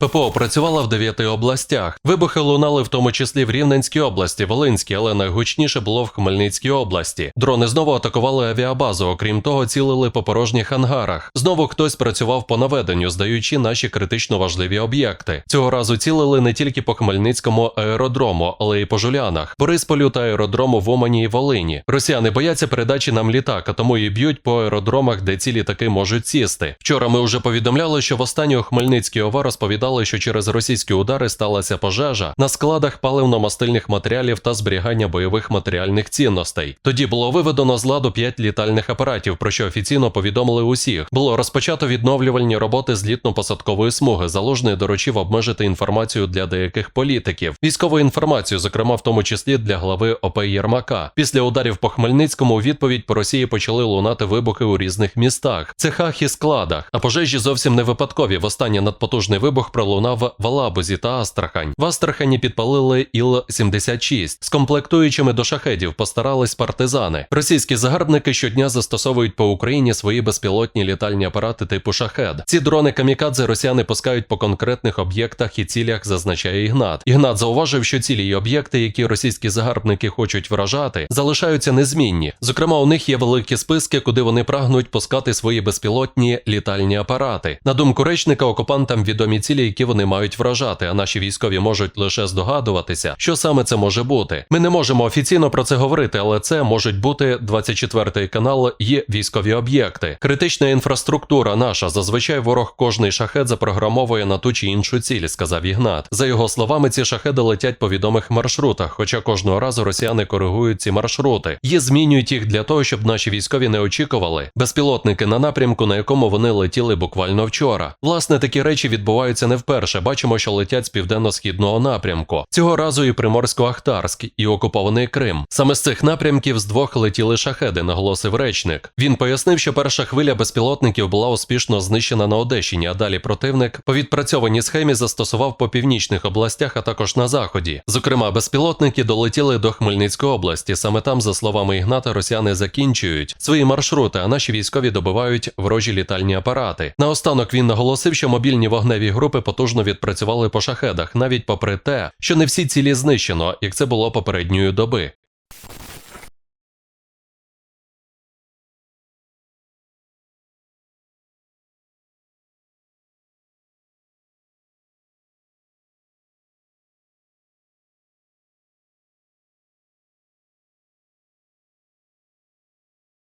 ППО працювала в дев'яти областях. Вибухи лунали в тому числі в Рівненській області, Волинській, але найгучніше було в Хмельницькій області. Дрони знову атакували авіабазу. Окрім того, цілили по порожніх ангарах. Знову хтось працював по наведенню, здаючи наші критично важливі об'єкти. Цього разу цілили не тільки по Хмельницькому аеродрому, але й по Жулянах, Борисполю та аеродрому в Умані і Волині. Росіяни бояться передачі нам літака, тому і б'ють по аеродромах, де ці літаки можуть сісти. Вчора ми вже повідомляли, що в останній у Хмельницькій ОВА розповідали, що через російські удари сталася пожежа на складах паливно-мастильних матеріалів та зберігання бойових матеріальних цінностей. Тоді було виведено з ладу 5 літальних апаратів, про що офіційно повідомили усіх. Було розпочато відновлювальні роботи злітно-посадкової смуги. Залужний доручив обмежити інформацію для деяких політиків, військову інформацію, зокрема в тому числі для глави ОП Єрмака. Після ударів по Хмельницькому у відповідь по Росії почали лунати вибухи у різних містах, цехах і складах. А пожежі зовсім не випадкові. Востаннє надпотужний вибух пролунав в Алабузі та Астрахань. В Астрахані підпалили Іл-76. З комплектуючими до шахедів постарались партизани. Російські загарбники щодня застосовують по Україні свої безпілотні літальні апарати типу шахед. Ці дрони камікадзе росіяни пускають по конкретних об'єктах і цілях, зазначає Ігнат. Ігнат зауважив, що цілі й об'єкти, які російські загарбники хочуть вражати, залишаються незмінні. Зокрема, у них є великі списки, куди вони прагнуть пускати свої безпілотні літальні апарати. На думку речника, окупантам відомі цілі, які вони мають вражати, а наші військові можуть лише здогадуватися, що саме це може бути. Ми не можемо офіційно про це говорити, але це можуть бути 24 канал і військові об'єкти. Критична інфраструктура наша. Зазвичай ворог кожний шахет запрограмовує на ту чи іншу ціль, сказав Ігнат. За його словами, ці шахеди летять по відомих маршрутах, хоча кожного разу росіяни коригують ці маршрути і змінюють їх для того, щоб наші військові не очікували безпілотники на напрямку, на якому вони летіли буквально вчора. Власне, такі речі відбуваються не вперше. Бачимо, що летять з південно-східного напрямку. Цього разу і Приморсько-Ахтарськ, і окупований Крим. Саме з цих напрямків з двох летіли шахеди, наголосив речник. Він пояснив, що перша хвиля безпілотників була успішно знищена на Одещині, а далі противник по відпрацьованій схемі застосував по північних областях, а також на заході. Зокрема, безпілотники долетіли до Хмельницької області. Саме там, за словами Ігната, росіяни закінчують свої маршрути, а наші військові добивають ворожі літальні апарати. Наостанок він наголосив, що мобільні вогневі групи потужно відпрацювали по шахедах, навіть попри те, що не всі цілі знищено, як це було попередньої доби.